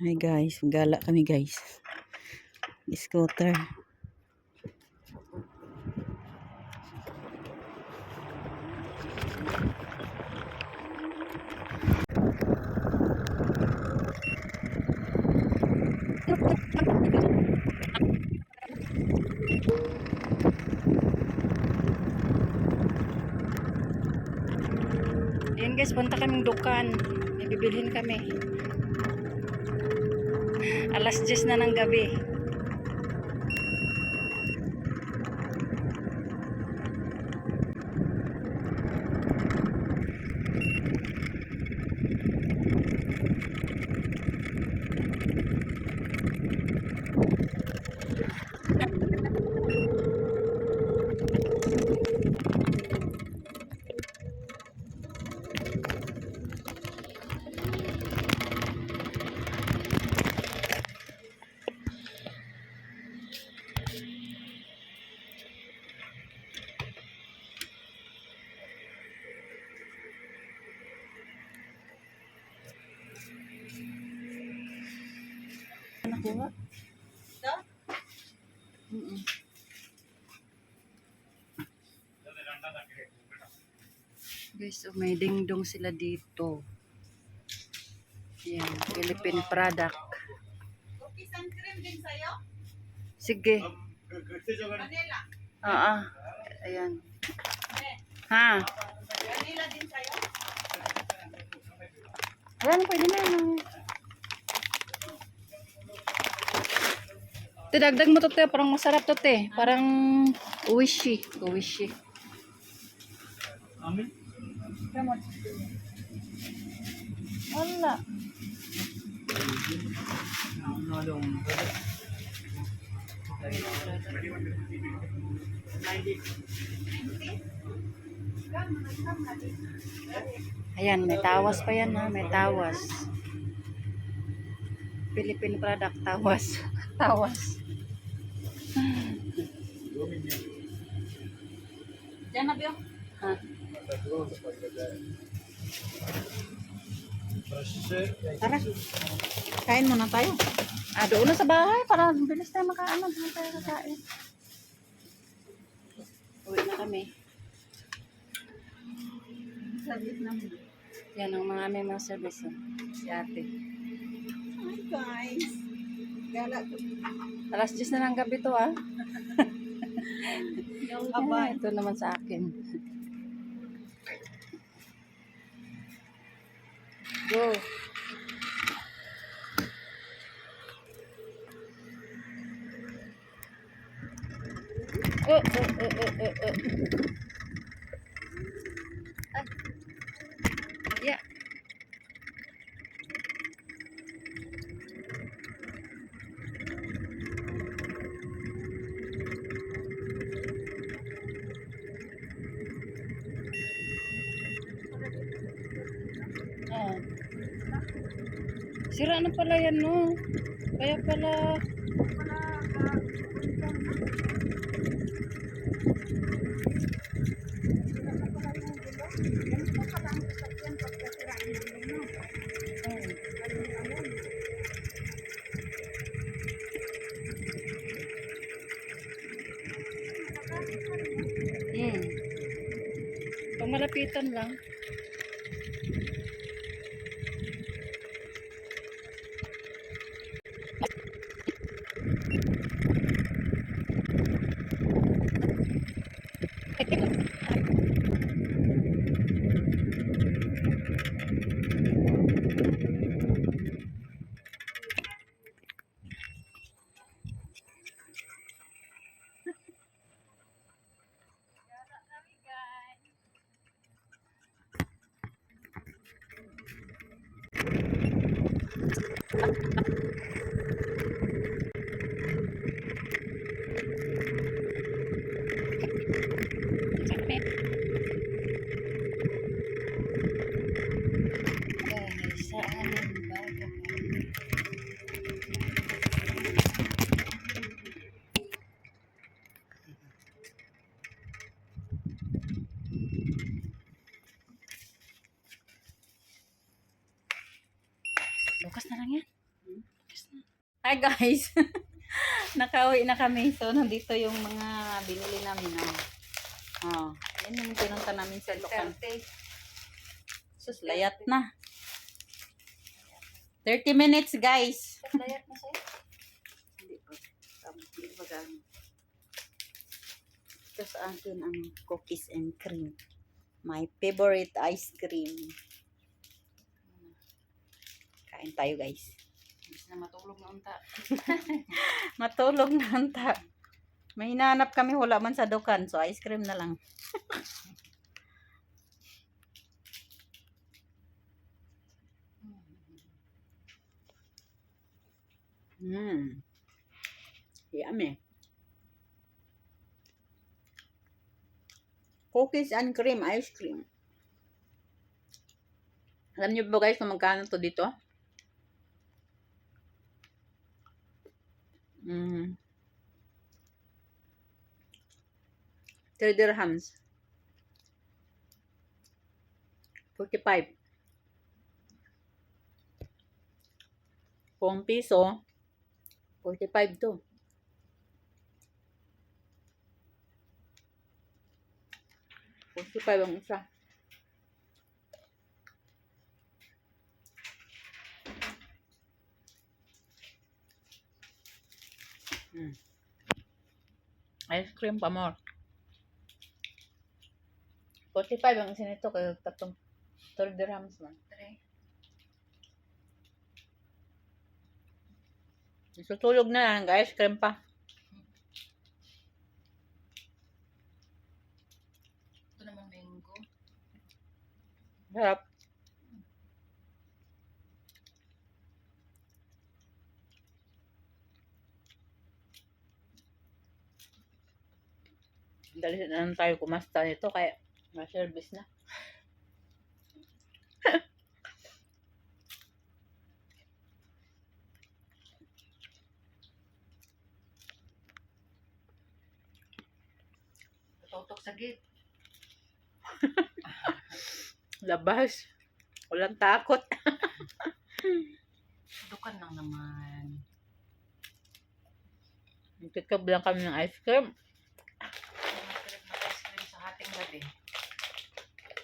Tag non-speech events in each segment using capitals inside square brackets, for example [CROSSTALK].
Hi guys, gala kami guys. Scooter. Ayan guys, punta kaming dukan. May bibilhin kami. Alas 10 na ng gabi. Nakuha? Mm-mm. Guys, oh, may dingdong sila dito. Yan, Philippine product. Cookies and cream din sa'yo? Sige. Vanilla. Oo. Ayan. Ha? Vanilla din sa'yo? Ayan, pwede na yun. Te, dagdag mo to, te. Parang masarap to, te. Parang uwishi. Uwishi. On. Wala. Ayan, may tawas pa yan ha. May tawas. Philippine product, tawas. [LAUGHS] tawas. Diyan na, Biyo. Ha? Tara. Kain muna tayo. Ah, doon na sa bahay para bilis tayo makaano. Doon tayo kakain. Uwi na kami. Service naman. Yan ang mga may mga service. oh. Si ate. Hi, guys. Alas 10 na ng gabi to ah. [LAUGHS] Abay. ito naman sa akin. Go. Oh, oh, oh, oh, oh, oh. Sira na pala yan, no? Kaya pala... Hmm. Pang malapitan lang. Guys, saan ang bago? Bukas na lang yan. Hi guys! [LAUGHS] Nakauwi na kami. So, nandito yung mga binili namin. Oh. Oh. Yan yung pinunta namin sa Locan. Sus, layat na. 30 minutes, guys. Layat na sa'yo. Hindi pa. Um, Hindi pa gamit. Ito sa akin ang cookies and cream. My favorite ice cream. Kain tayo, guys. Na matulog na unta. [LAUGHS] Matulog na anta. May hinahanap kami, wala man sa dukan. So, ice cream na lang. Mmm. [LAUGHS] Yummy. Cookies and cream ice cream. Alam niyo ba guys kung magkano to dito? Mm. 3 dirhams. 45. Kung piso, 45 to. Forty-five ang isa. Mm. Ice cream pa more. 45 ang isa nito kaya tatlong 3 dirhams man. Susulog na lang, ice cream pa. Ito naman mango. Sarap. Dali na lang tayo kumasta nito kaya ma-service na. [LAUGHS] Tutok sa gate. [LAUGHS] Labas. Walang takot. [LAUGHS] Dukan lang naman. Nagkikab lang kami ng ice cream. Masarap na ice cream sa hating gabi.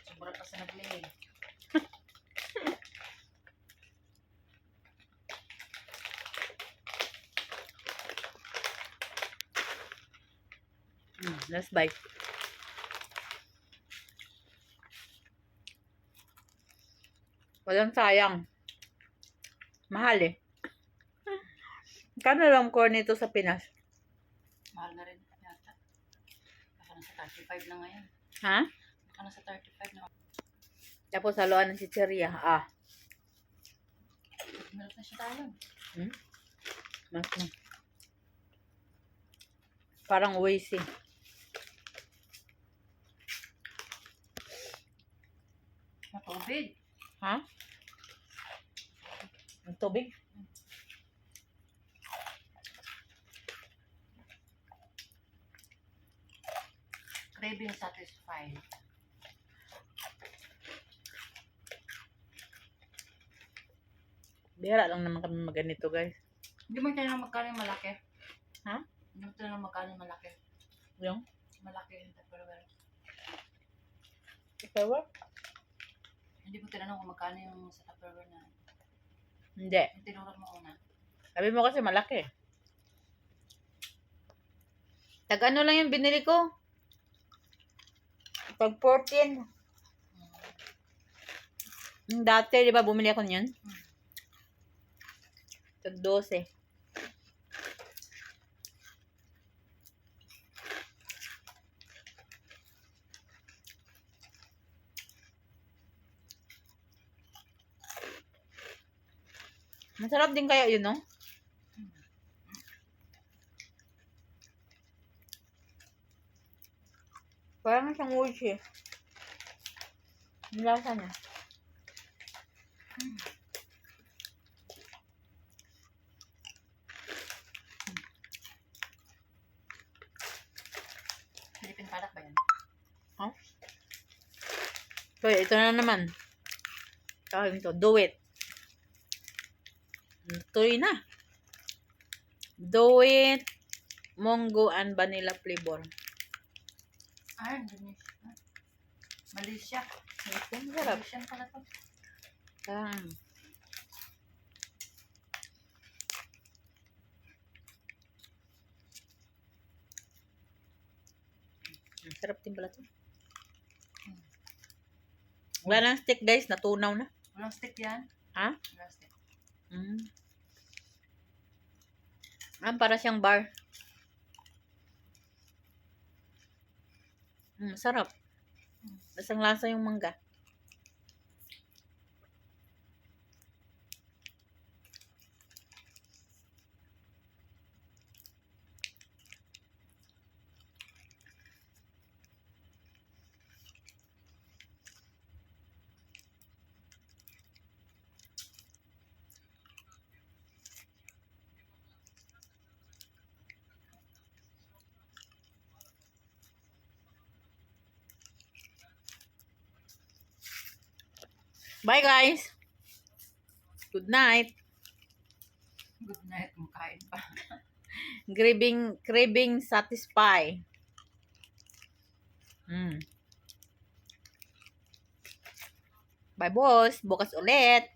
Sobra pa sa naglingin. Let's bite. Walang sayang. Mahal eh. Kano lang corn nito sa Pinas? Mahal na rin yata. Baka nasa 35 na ngayon. Ha? Baka nasa 35 na. Tapos haluan ng chicheria. Ah. Meron na siya tayo. Hmm? Mas na. Parang Waze eh. Matubig. Ha? Ang tubig? Craving satisfied. Bira lang naman kami maganito guys. Hindi mo tayo magkano yung malaki. Ha? Hindi mo tayo magkano yung malaki. Yung? Malaki yung tupperware. Ikaw Hindi mo tinanong kung magkano yung sa tupperware na. Hindi. Yung tinurot mo una. Sabi mo kasi malaki. Tag ano lang yung binili ko? Pag 14. Yung dati, di ba, bumili ako niyan? Tag 12. Masarap din kaya yun, no? Parang siyang uchi. Ang lasa niya. Philippine product ba yan? So, ito na naman. Tawag nito, do it. Tuloy na. Do it. Mongo and vanilla flavor. Ah, Indonesia. Malaysia. Ang sarap. Malaysian pala to. Ah. Ang sarap din pala to. Wala na stick guys, natunaw na. Walang stick yan? Ha? Walang stick. Mm. Ah, para siyang bar. Mm, sarap. Lasang lasa yung mangga. Bye guys. Good night. Good night. Makain pa. [LAUGHS] Craving, craving satisfy. Mm. Bye boss. Bukas ulit.